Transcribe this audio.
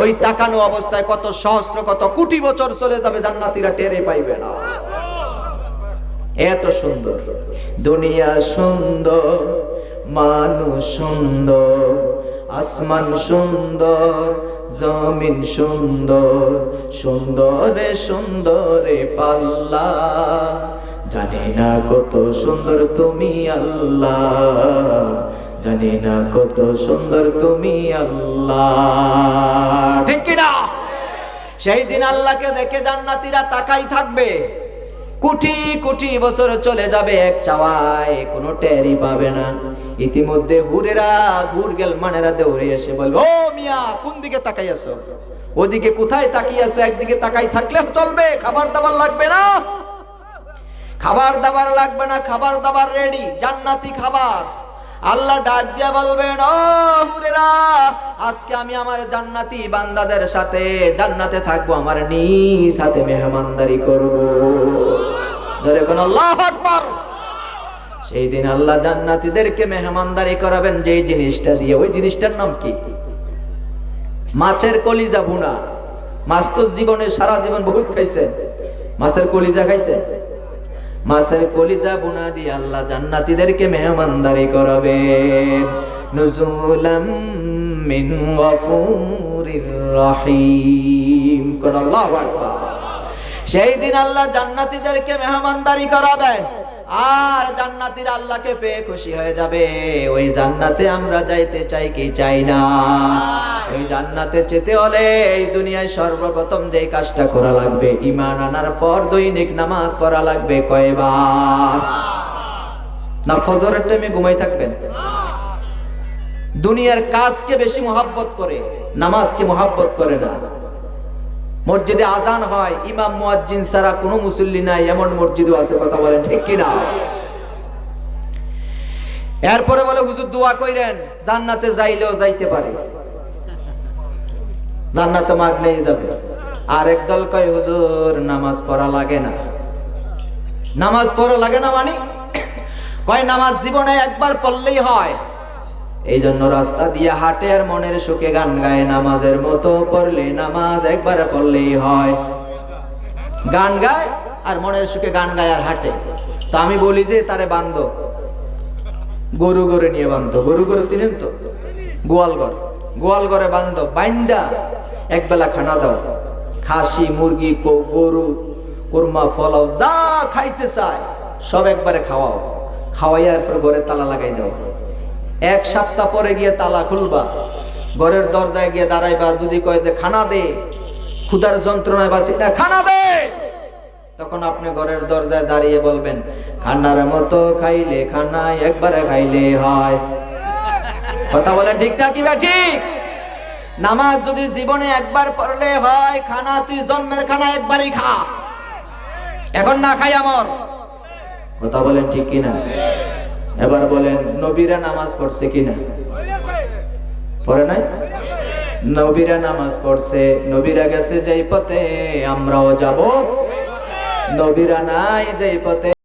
ওই তাকানো অবস্থায় কত সহস্র, কত কোটি বছর চলে যাবে জান্নাতীরা টেরে পাইবে না। এত সুন্দর। দুনিয়া সুন্দর, মানুষ সুন্দর, আসমান সুন্দর, জমিন সুন্দর, সুন্দরে সুন্দরে পাল্লা। জানি না কত সুন্দর তুমি আল্লাহ। জানি না কত সুন্দর তুমি আল্লাহ। ঠিক কিনা? সেই দিন আল্লাহকে দেখে জান্নাতিরা তাকাই থাকবে। কোটি কোটি বছর চলে যাবে এক চাওয়ায়, কোনো টেরই পাবে না। ইতিমধ্যে হুরেরা ঘুর গেল, মানেরা দৌড়ে এসে বলবে, ও মিয়া, কোন দিকে তাকাই আছো ওদিকে কোথায় তাকিয়ে আছো একদিকে তাকাই থাকলে চলবে, খাবার দাবার লাগবে না? খাবার দাবার লাগবে না, খাবার দাবার রেডি জান্নাতি খাবার। আল্লাহ ডাক দিয়া বলবেন ও হুরেরা, আজকে আমি আমার জান্নাতি বান্দাদের সাথে জান্নাতে থাকব, আমার নিজ হাতে মেহমানদারি করব। ধরে কোন আল্লাহ আকবার। সেই দিন আল্লাহ জান্নাতীদেরকে মেহমানদারি করাবেন যেই জিনিসটা দিয়ে। ওই জিনিসটার নাম কি? মাছের কলিজা ভুনা। মাছ তো জীবনে সারা জীবন বহুত খাইছেন। মাছের কলিজা খাইছেন? মাছের কলিজা বুনা দিয়ে আল্লাহ জান্নাতিদেরকে মেহমানদারি করবে। নুজুলাম মিন গফুরির রহিম। কোন আল্লাহু আকবার। সেই দিন আল্লাহ জান্নাতিদেরকে মেহমানদারি করাবেন। আর জান্নাতীর আল্লাহকে পেয়ে খুশি হয়ে যাবে। ওই জান্নাতে আমরা যাইতে চাই কি চাই না? ওই জান্নাতে যেতে হলে এই দুনিয়ায় সর্বপ্রথম যে কাজটা করা লাগবে ইমান আনার পর দৈনিক নামাজ পড়া লাগবে কয়বার? না ফজরের টাইমে ঘুমাই থাকবেন? দুনিয়ার কাজকে বেশি মোহাব্বত করে, নামাজকে মোহাব্বত করে না। মসজিদে আজান হয়, ইমাম, মুয়াজ্জিন ছাড়া কোনো মুসল্লি নাই, এমন মসজিদও আছে, কথা বলেন ঠিক কিনা? এরপরে বলে, হুজুর, দোয়া কইরেন, জান্নাতে যাইলেও যাইতে পারে। জান্নাতে মাগ নেই যাবে। আর একদল কয়, হুজুর, নামাজ পড়া লাগে না। নামাজ পড়া লাগে না মানে? কয়, নামাজ জীবনে একবার পড়লেই হয়। এই জন্য রাস্তা দিয়ে হাঁটে আর মনের সুখে গান গায়। নামাজের মতো পড়লে নামাজ একবার পড়লেই হয়। গান গায় আর মনের সুখে গান গায় আর হাঁটে। তো আমি বলি যে তারে বান্ধ। গরু গরে নিয়ে বান্ধ। গরু গরু চিনেন তো? গোয়ালঘর। গোয়ালঘরে বান্ধ। বাইন্দা। একবেলা খানা দাও। খাসি, মুরগি গরু, কুরমা, ফলাও, যা খাইতে চায়, সব একবারে খাওয়াও। খাওয়াইয়ার পর ঘরে তালা লাগাই দাও। এক সপ্তাহ পরে গিয়ে তালা খুলবা। ঘরের দরজায় গিয়ে দাঁড়াইবা, যদি কয় যে, খানা দে। ক্ষুধার যন্ত্রণায় বাসি না, খানা দে! তখন আপনি ঘরের দরজায় দাঁড়িয়ে বলবেন খান্নার মতো খাইলে খানা একবারে খাইলে হয়। কথা বলেন ঠিকঠাক কি বা ঠিক? নামাজ যদি জীবনে একবার পড়লে হয়, খানা তুই জন্মের খানা একবারই খা। এখন না খাই আমার। কথা বলেন ঠিক কিনা? এবার বলেন, নবীরা নামাজ পড়ছে কিনা? পড়ে নাই? নবীরা নামাজ পড়ছে, নবীরা গেছে যেই পথে, আমরাও যাব। নবীরা নাই যেই পথে।